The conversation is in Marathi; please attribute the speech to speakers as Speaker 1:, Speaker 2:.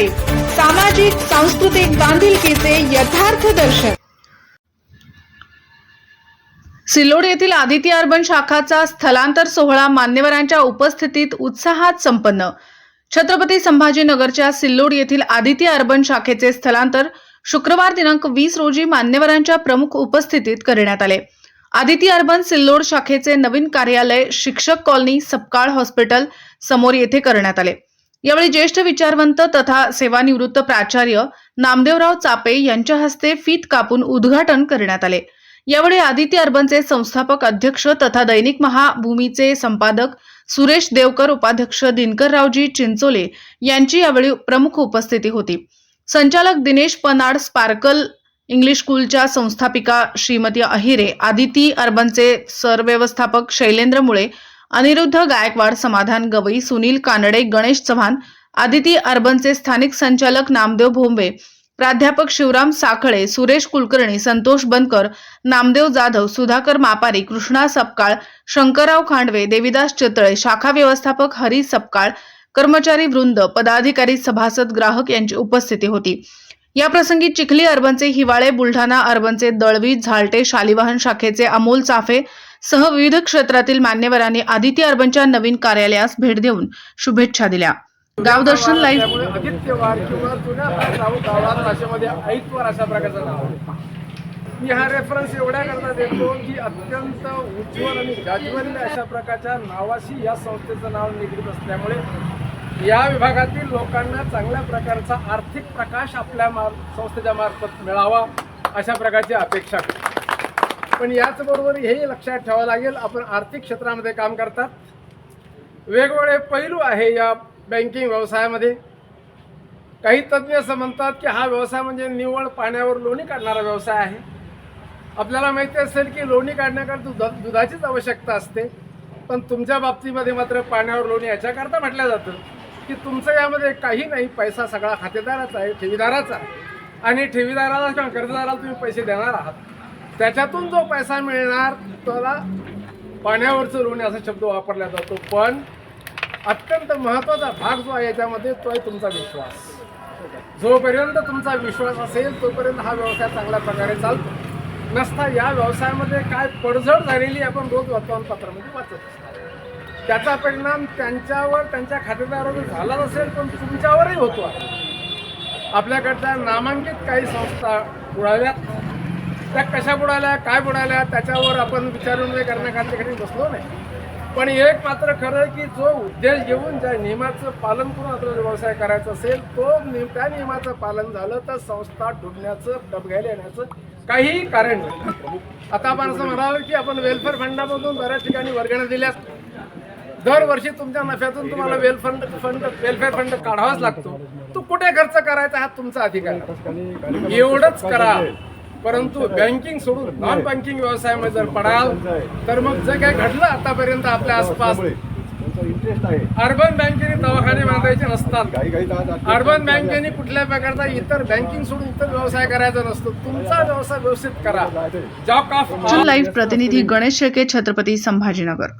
Speaker 1: लाईव्ह सामाजिक सांस्कृतिक बांधिलकीचे यथार्थ दर्शन. सिल्लोड येथील आदित्य अर्बन शाखाचा स्थलांतर सोहळा मान्यवरांच्या उपस्थितीत उत्साहात संपन्न. छत्रपती संभाजीनगरच्या सिल्लोड येथील आदित्य अर्बन शाखेचे स्थलांतर शुक्रवार दिनांक वीस रोजी मान्यवरांच्या प्रमुख उपस्थितीत करण्यात आले. आदित्य अर्बन सिल्लोड शाखेचे नवीन कार्यालय शिक्षक कॉलनी सपकाळ हॉस्पिटल समोर येथे करण्यात आले. यावेळी ज्येष्ठ विचारवंत तथा सेवानिवृत्त प्राचार्य नामदेवराव चापे यांच्या हस्ते फीत कापून उद्घाटन करण्यात आले. यावेळी आदिती अर्बनचे संस्थापक अध्यक्ष तथा दैनिक महाभूमीचे संपादक सुरेश देवकर उपाध्यक्ष दिनकररावजी चिंचोले यांची यावेळी प्रमुख उपस्थिती होती. संचालक दिनेश पनाड स्पार्कल इंग्लिश स्कूलच्या संस्थापिका श्रीमती अहिरे आदिती अर्बनचे सरव्यवस्थापक शैलेंद्र मुळे अनिरुद्ध गायकवाड समाधान गवई सुनील कानडे गणेश चव्हाण आदिती अर्बनचे स्थानिक संचालक नामदेव भोंबे प्राध्यापक शिवराम साखळे सुरेश कुलकर्णी संतोष बनकर नामदेव जाधव सुधाकर मापारी कृष्णा सपकाळ शंकरराव खांडवे देविदास चितळे शाखा व्यवस्थापक हरी सपकाळ कर्मचारी वृंद पदाधिकारी सभासद ग्राहक यांची उपस्थिती होती. या प्रसंगी चिखली अर्बनचे हिवाळे बुलढाणा अर्बनचे दळवी झालटे शालिवाहन शाखेचे अमोल चाफे सह विविध क्षेत्रातील मान्यवरांनी आदिती अर्बनच्या नवीन कार्यालयास भेट देऊन शुभेच्छा दिल्या. गावदर्शन लाईव्ह
Speaker 2: त्यामुळे आदित्यवार किंवा जुन्या गाव गावात भाषेमध्ये ऐतवार अशा प्रकारचं नाव मी हा रेफरन्स एवढ्या करता देतो की अत्यंत उज्ज्वल आणि गाजवलेल्या अशा प्रकारच्या नावाशी या संस्थेचं नाव निगडीत असल्यामुळे या विभागातील लोकांना चांगल्या प्रकारचा आर्थिक प्रकाश आपल्या मार संस्थेच्या मार्फत मिळावा अशा प्रकारची अपेक्षा करतो पण याचबरोबर हेही लक्षात ठेवावं लागेल आपण आर्थिक क्षेत्रामध्ये काम करतात. वेगवेगळे पैलू आहे या बँकिंग व्यवसायामध्ये. काही तज्ज्ञ असं म्हणतात की हा व्यवसाय म्हणजे निव्वळ पाण्यावर लोणी काढणारा व्यवसाय आहे. आपल्याला माहिती असेल की लोणी काढण्याकरता दुधा दुधाचीच आवश्यकता असते. पण तुमच्या बाबतीमध्ये मात्र पाण्यावर लोणी याच्याकरता म्हटलं जातं की तुमचं यामध्ये काही नाही पैसा सगळा खातेदाराचा आहे ठेवीदाराचा आहे. आणि ठेवीदाराला किंवा कर्जदाराला तुम्ही पैसे देणार आहात. त्याच्यातून जो पैसा मिळणार त्याला पाण्यावरचं ऋण असा शब्द वापरला जातो. पण अत्यंत महत्त्वाचा भाग जो आहे याच्यामध्ये तो आहे तुमचा विश्वास. जोपर्यंत तुमचा विश्वास असेल तोपर्यंत हा व्यवसाय चांगल्या प्रकारे चालतो. नसता या व्यवसायामध्ये काय पडझड झालेली आपण रोज वर्तमानपत्रामध्ये म्हणजे वाचत असतो. त्याचा परिणाम त्यांच्यावर त्यांच्या खातेदारावर झालाच असेल पण तुमच्यावरही होतो. आहे आपल्याकडच्या नामांकित काही संस्था उडाव्यात त्या कशा बुडाल्या काय बुडाल्या त्याच्यावर आपण विचारून करण्याकरता कधी बसलो नाही. पण एक मात्र खरं आहे की जो उद्देश घेऊन ज्या नियमाचं पालन करून आपल्याला व्यवसाय करायचा असेल तो नियम त्या नियमाचं पालन झालं तर संस्था डुबण्याचं डबघायला येण्याचं काहीही कारण नाही. आता आपण असं म्हणावं की आपण वेलफेअर फंडामधून बऱ्याच ठिकाणी वर्गण्या दिल्यात. दरवर्षी तुमच्या नफ्यातून तुम्हाला well fund fund welfare fund काढावाच लागतो. तो कुठे खर्च करायचा हा तुमचा अधिकार एवढंच करा. परंतु बँकिंग सोडून नॉन बँकिंग व्यवसायामध्ये जर पडाल तर मग जे काही घडलं आतापर्यंत आपल्या आसपास अर्बन बँकेने दवाखाने बांधायचे नसतात. अर्बन बँकेने कुठल्या प्रकारचा इतर बँकिंग सोडून इतर व्यवसाय करायचा नसतो. तुमचा व्यवसाय व्यवस्थित करा. जॉब ऑफ
Speaker 1: लाईव्ह प्रतिनिधी गणेश शेळके छत्रपती संभाजीनगर.